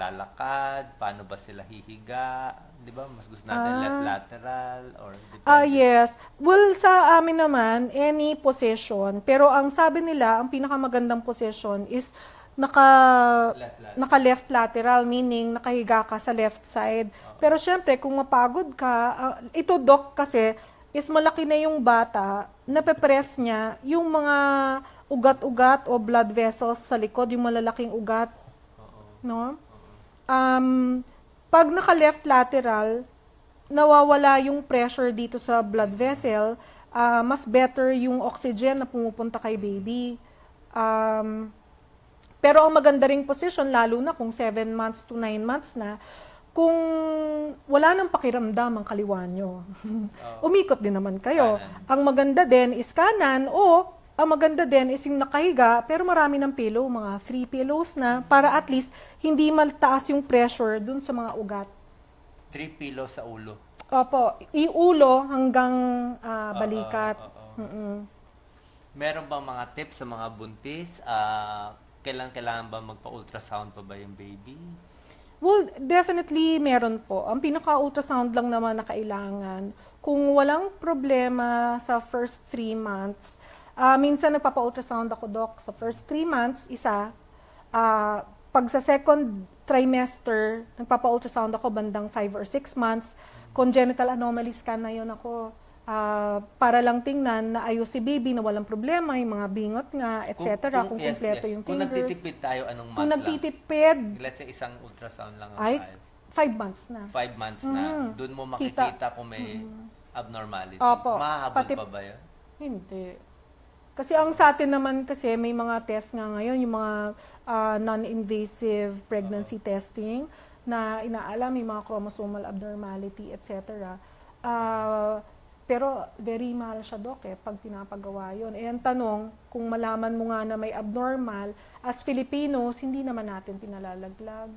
lalakad, paano ba sila hihiga, 'di ba? Mas gusto natin Ah. left lateral or Ah, depende. yes. Well, sa amin naman, any position. Pero ang sabi nila, ang pinakamagandang position is naka Left lateral. naka left lateral meaning nakahiga ka sa left side. Pero syempre kung mapagod ka, ah, ito doc kasi is malaki na yung bata, napepress niya yung mga ugat-ugat o blood vessels sa likod, yung malalaking ugat, Oo. no? Um, pag naka-left lateral, nawawala yung pressure dito sa blood vessel, ah, mas better yung oxygen na pumupunta kay baby. Um, pero ang maganda ring position, lalo na kung 7 months to 9 months na, kung wala nang pakiramdam ang kaliwa nyo, umikot din naman kayo. Kanan. Ang maganda din is kanan o ang maganda din is yung nakahiga pero marami ng pillow, mga three pillows na para at least hindi maltaas yung pressure dun sa mga ugat. Three pillows sa ulo. Opo, iulo hanggang ah, balikat. Oo, oo, oo. Mm-mm. Meron bang mga tips sa mga buntis? Ah, kailan kailangan ba magpa-ultrasound pa ba yung baby? Well, definitely meron po. Ang pinaka-ultrasound lang naman na kailangan. Kung walang problema sa first three months, ah, minsan nagpapa-ultrasound ako, Doc, sa first three months, isa. Ah, pag sa second trimester, nagpapa-ultrasound ako bandang five or six months. Congenital anomaly scan na yun ako. Ah, para lang tingnan na ayos si baby, na walang problema, yung mga bingot nga, etc. Kung, yes, kumpleto yes. yung Kung fingers. nagtitipid tayo, anong month Kung lang? nagtitipid, Let's say isang ultrasound lang ang ay, five months na. Five months na. Mm. Doon mo Kita. makikita kung may abnormality. Opo. Mahahabol Pati- pa ba yun? Hindi. Kasi ang sa atin naman kasi may mga test nga ngayon, yung mga ah, non-invasive pregnancy testing na inaalam may mga chromosomal abnormality, etc. Ah, pero very mahal siya, Dok, eh, pag pinapagawa yun. Eh, ang tanong, kung malaman mo nga na may abnormal, as Filipinos, hindi naman natin pinalalaglag.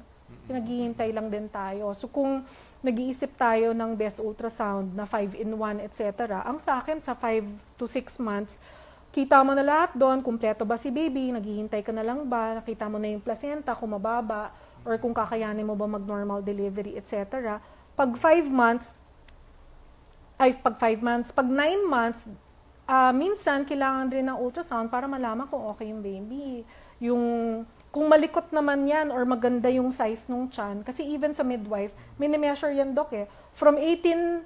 Pinaghihintay lang din tayo. So kung nag-iisip tayo ng best ultrasound na 5-in-1, etc., ang sa akin sa 5 to 6 months, kita mo na lahat doon, kumpleto ba si baby, naghihintay ka na lang ba, nakita mo na yung placenta, kung mababa, or kung kakayanin mo ba mag-normal delivery, etc. Pag 5 months, ay pag 5 months, pag 9 months, ah, minsan kailangan rin ng ultrasound para malaman kung okay yung baby. Yung kung malikot naman yan or maganda yung size nung chan, kasi even sa midwife, minimeasure yan doc eh. From 18,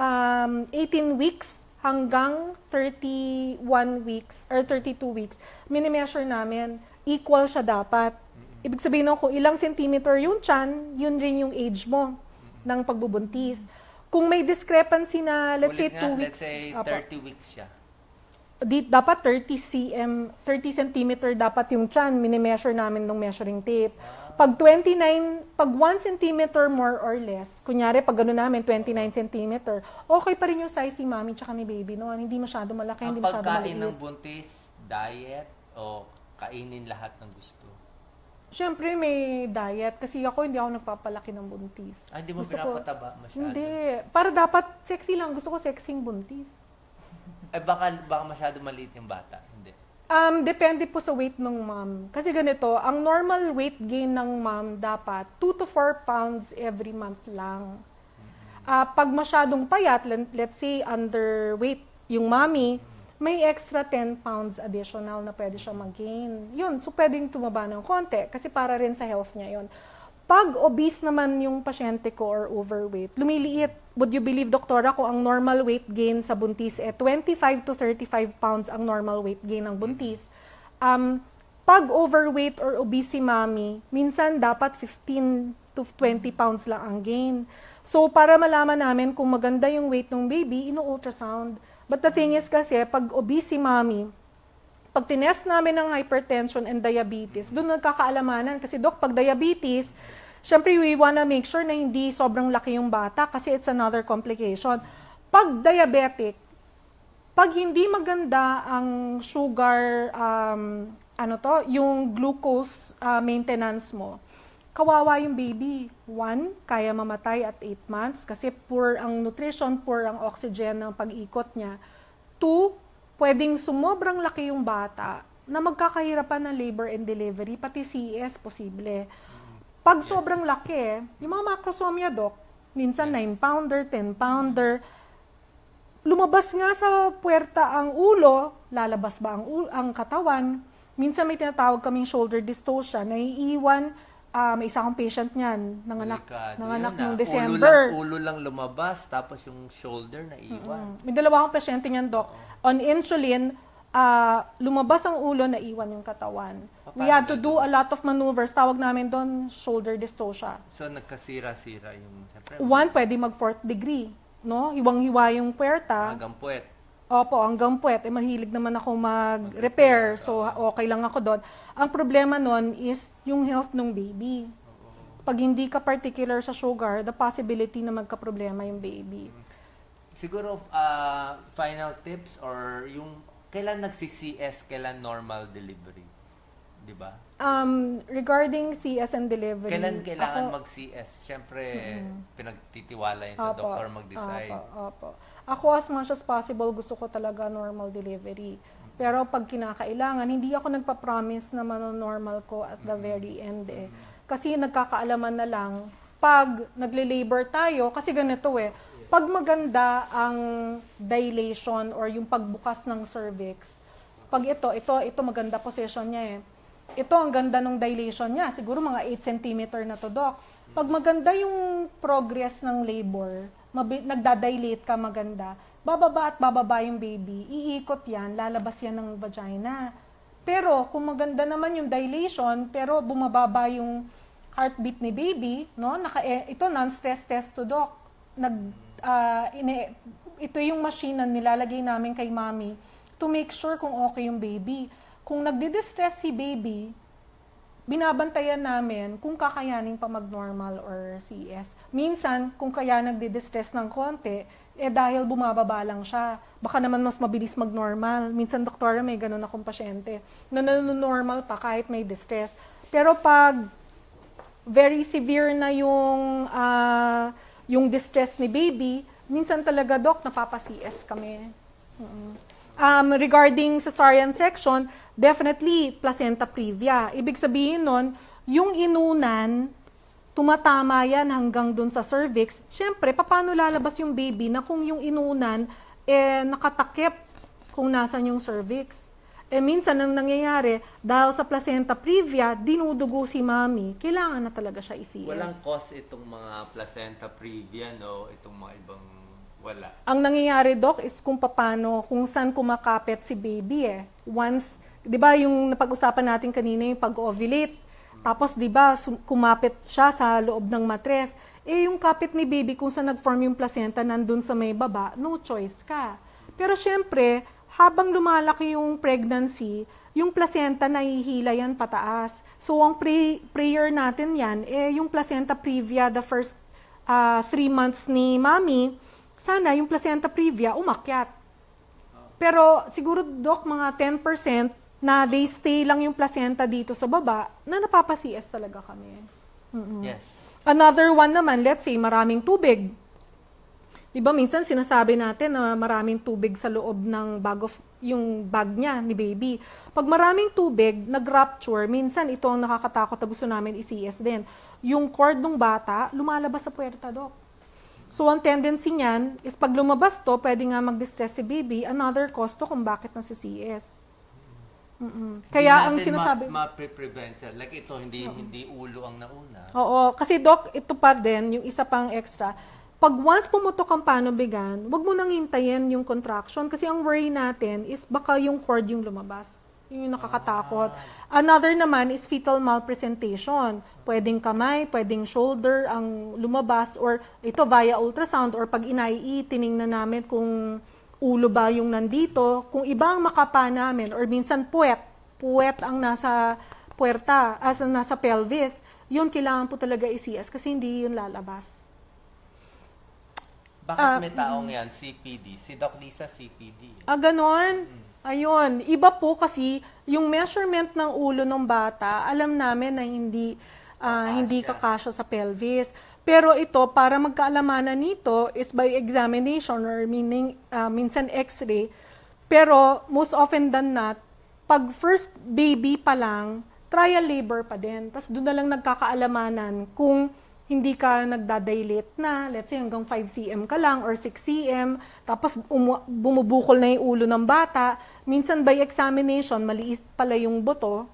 um, 18 weeks hanggang 31 weeks or 32 weeks, minimeasure namin, equal siya dapat. Ibig sabihin nun, kung ilang centimeter yung chan, yun rin yung age mo ng pagbubuntis. Kung may discrepancy na, let's say, Ulit nga, 2 weeks. let's say Apo. 30 weeks siya. Di, dapat 30 cm, 30 centimeter dapat yung chan, minimeasure namin ng measuring tape. Pag 29, pag 1 centimeter more or less, kunyari pag gano'n namin, 29 centimeter, okay pa rin yung size ni mami tsaka ni baby noon. Hindi masyado malaki, Ang hindi masyado pagkain maliit. ng buntis, diet, o kainin lahat ng gusto? Siyempre may diet kasi ako hindi ako nagpapalaki ng buntis. Ay, hindi mo Gusto ko- pinapataba masyado? Hindi. Para dapat sexy lang. Gusto ko sexing buntis. Eh, baka, baka masyado maliit yung bata. Hindi. Um, depende po sa weight ng mom. Kasi ganito, ang normal weight gain ng mom dapat 2 to 4 pounds every month lang. Ah, pag masyadong payat, let- let's say underweight yung mommy, may extra 10 pounds additional na pwede siya mag-gain. Yun, so pwedeng tumaba ng konti kasi para rin sa health niya yun. Pag obese naman yung pasyente ko or overweight, lumiliit. Would you believe, doktora, kung ang normal weight gain sa buntis eh 25 to 35 pounds ang normal weight gain ng buntis. Um, pag overweight or obese si mami, minsan dapat 15 to 20 pounds lang ang gain. So, para malaman namin kung maganda yung weight ng baby, ino-ultrasound. But the thing is kasi, pag obese si mami, pag tinest namin ng hypertension and diabetes, doon nagkakaalamanan. Kasi dok, pag diabetes, syempre we wanna make sure na hindi sobrang laki yung bata kasi it's another complication. Pag diabetic, pag hindi maganda ang sugar, um, ano to, yung glucose uh, maintenance mo, kawawa yung baby. One, kaya mamatay at 8 months kasi poor ang nutrition, poor ang oxygen ng pag-ikot niya. Two, pwedeng sumobrang laki yung bata na magkakahirapan ng labor and delivery, pati CES posible. Pag sobrang laki, yung mga macrosomia, Doc, minsan 9-pounder, 10-pounder, lumabas nga sa puwerta ang ulo, lalabas ba ang, u- ang katawan? Minsan may tinatawag kaming shoulder dystocia, naiiwan, ah, may isa akong patient niyan, nanganak, Delikado nanganak nung ah. December. Ulo lang, ulo lang lumabas, tapos yung shoulder na iwan. Mm. May dalawa akong pasyente niyan, Doc. On insulin, ah, lumabas ang ulo, naiwan yung katawan. We Paano had to do a lot of maneuvers. Tawag namin doon shoulder dystocia. So, nagkasira-sira yung, siyempre, One, pwede mag fourth degree. No? Hiwang-hiwa yung puwerta. hanggang puwet. Opo, hanggang puwet. Eh, mahilig naman ako mag-repair. So, okay lang ako doon. Ang problema nun is yung health ng baby. Pag hindi ka particular sa sugar, the possibility na magka-problema yung baby. Siguro, ah, final tips or yung, kailan nagsi-CS, kailan normal delivery? Di ba? Um, regarding CS and delivery, Kailan kailangan ako- mag-CS? Siyempre, pinagtitiwala yun sa Opo, doktor mag-decide. Opo, opo. Ako as much as possible, gusto ko talaga normal delivery. Pero pag kinakailangan, hindi ako nagpa-promise na mano-normal ko at the very end eh. Kasi nagkakaalaman na lang, pag nagle-labor tayo, kasi ganito eh, pag maganda ang dilation or yung pagbukas ng cervix, pag ito, ito, ito maganda position niya eh. Ito ang ganda ng dilation niya. Siguro mga 8 cm na to, Doc. Pag maganda yung progress ng labor, mabi- nagdadilate ka maganda, bababa at bababa yung baby, iikot yan, lalabas yan ng vagina. Pero kung maganda naman yung dilation, pero bumababa yung heartbeat ni baby, no? Naka eh, ito non-stress test to doc. Nag ah, ine- ito yung machine na nilalagay namin kay mommy to make sure kung okay yung baby. Kung nagdi-distress si baby, binabantayan namin kung kakayanin pa mag-normal or CS. Minsan, kung kaya nagdi-distress ng konti, eh dahil bumababa lang siya. Baka naman mas mabilis mag-normal. Minsan, doktora, may ganun akong pasyente na nanonormal pa kahit may distress. Pero pag very severe na yung ah, yung distress ni baby, minsan talaga, doc, napapa-CS kami. Um, regarding cesarean section, definitely placenta previa. Ibig sabihin nun, yung inunan, tumatama yan hanggang dun sa cervix. Siyempre, paano lalabas yung baby na kung yung inunan eh, nakatakip kung nasan yung cervix? Eh minsan ang nangyayari, dahil sa placenta previa, dinudugo si mami, kailangan na talaga siya i-CS. Walang cause itong mga placenta previa, no? Itong mga ibang wala. ang nangyayari, Doc, is kung paano, kung saan kumakapit si baby eh. Once, di ba yung napag-usapan natin kanina yung pag-ovulate, tapos di ba kumapit siya sa loob ng matres, eh yung kapit ni baby kung saan nag-form yung placenta nandun sa may baba, no choice ka. Pero syempre, habang lumalaki yung pregnancy, yung placenta nahihila yan pataas. So ang pray- prayer natin yan, eh yung placenta previa the first ah, three months ni mami, sana yung placenta previa umakyat. Pero siguro, Doc, mga 10% na they stay lang yung placenta dito sa baba, na napapa-CS talaga kami. Mm-mm. Yes. Another one naman, let's say, maraming tubig. Di ba minsan sinasabi natin na maraming tubig sa loob ng bag of yung bag niya ni baby. Pag maraming tubig, nag-rupture, minsan ito ang nakakatakot na gusto namin i-CS din. Yung cord ng bata, lumalabas sa puwerta, Doc. So, ang tendency niyan is pag lumabas to, pwede nga mag-distress si baby. Another cause to kung bakit na si CS. Mm-mm. Kaya ang sinasabi... Ma- ma-prevent. Like ito, hindi hindi ulo ang nauna. Oo, kasi doc, ito pa din, yung isa pang extra. Pag once pumutok ang panubigan, wag mo nang hintayin yung contraction kasi ang worry natin is baka yung cord yung lumabas. Yun yung nakakatakot. Another naman is fetal malpresentation. Pwedeng kamay, pwedeng shoulder ang lumabas or ito via ultrasound or pag inai tiningnan namin kung ulo ba yung nandito. Kung iba ang makapa namin or minsan puwet, puwet ang nasa puwerta, as nasa pelvis, yun kailangan po talaga i-CS kasi hindi yun lalabas. Bakit Ah, may taong yan, CPD? Si Doc Lisa, CPD. Ah, ganon? Ayun. Iba po kasi yung measurement ng ulo ng bata, alam namin na hindi ah, hindi kakasya sa pelvis. Pero ito, para magkaalamanan nito is by examination or meaning ah, minsan x-ray. Pero most often than not, pag first baby pa lang, trial labor pa din. Tapos doon na lang nagkakaalamanan kung hindi ka nagdadilate na, let's say hanggang 5 cm ka lang or 6 cm, tapos umu- bumubukol na yung ulo ng bata. Minsan by examination, maliit pala yung buto,